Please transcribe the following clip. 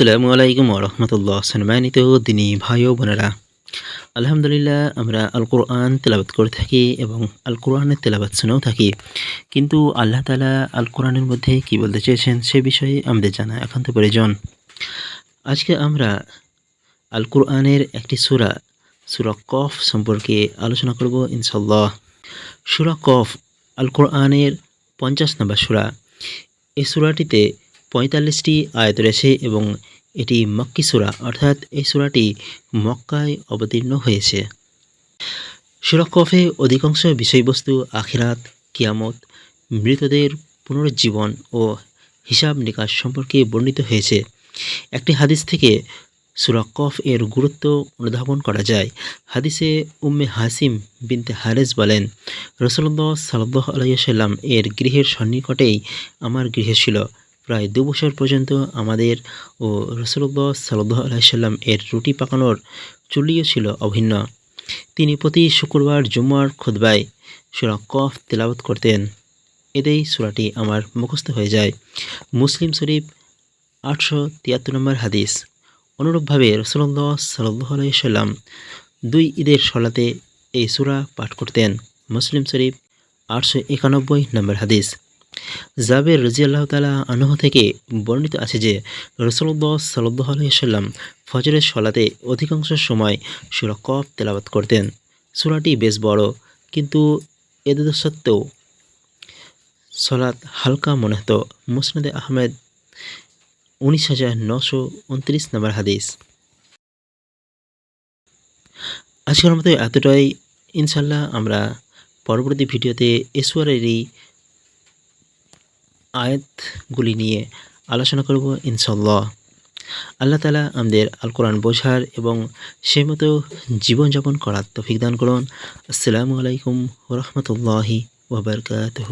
আসসালামু আলাইকুম রহমতুল্লাহ। সম্মানিত দিনী ভাই ও বোনেরা, আলহামদুলিল্লাহ আমরা আল কোরআন তেলাবাত করে থাকি এবং আল কোরআনের তেলাবাত শুনেও থাকি। কিন্তু আল্লাহ তালা আল কোরআনের মধ্যে কি বলতে চেয়েছেন সে বিষয়ে আমাদের জানা একান্ত প্রয়োজন। আজকে আমরা আল কোরআনের একটি সুরা সুরা কফ সম্পর্কে আলোচনা করব ইনশাল্লাহ সুরা কফ আল কোরআনের পঞ্চাশ নম্বর সুরা, এই সুরাটিতে পঁয়তাল্লিশটি আয়াত রয়েছে এবং এটি মক্কি সুরা, অর্থাৎ এই সুরাটি মক্কায় অবতীর্ণ হয়েছে। সুরা কফে অধিকাংশ বিষয়বস্তু আখিরাত, কিয়ামত, মৃতদের পুনরুজ্জীবন ও হিসাব নিকাশ সম্পর্কে বর্ণিত হয়েছে। একটি হাদিস থেকে সুরা কফ এর গুরুত্ব অনুধাবন করা যায়। হাদিসে উম্মে হাসিম বিনতে হারেস বলেন রসল্লাহ সাল্লাহ আলাইসাল্লাম এর গৃহের সন্নিকটেই আমার গৃহে ছিল। প্রায় দু বছর পর্যন্ত আমাদের ও রসল্লাহ সাল্লাহ আলাইসাল্লাম এর রুটি পাকানোর চুলিও ছিল অভিন্ন। তিনি প্রতি শুক্রবার জুম্মার খুদ্বায় সুরা কফ তেলাবত করতেন। এতেই সুরাটি আমার মুখস্থ হয়ে যায়। মুসলিম শরীফ আটশো তিয়াত্তর নম্বর হাদিস। অনুরূপভাবে রসল্লাহ সাল্লাহ আলাইসাল্লাম দুই ঈদের সলাতে এই সুরা পাঠ করতেন। মুসলিম শরীফ আটশো একানব্বই নম্বর হাদিস। জাবের রাজিয়াল্লাহ তালা আনহ থেকে বর্ণিত আছে যে রসুল্লাহ সাল্লাহ আলাইসাল্লাম ফজরের সলাতে অধিকাংশ সময় সুরা কফ তেলাবাত করতেন। সুরাটি বেশ বড়, কিন্তু এদের সত্ত্বেও সলাৎ হালকা মনে হতো মুসনাদে আহমেদ, উনিশ হাজার নশো উনত্রিশ নম্বর হাদিস। আজকের মতো এতটাই। ইনশাল্লাহ আমরা পরবর্তী ভিডিওতে এসওয়ারেরই আয়াতগুলি নিয়ে আলোচনা করব ইনশাল্লাহ আল্লাহ তালা আমাদের আল কোরআন বোঝার এবং সেই মতো জীবনযাপন করার তফিক দান করুন। আসসালামু আলাইকুম রহমতুল্লাহি ওবরকাতহ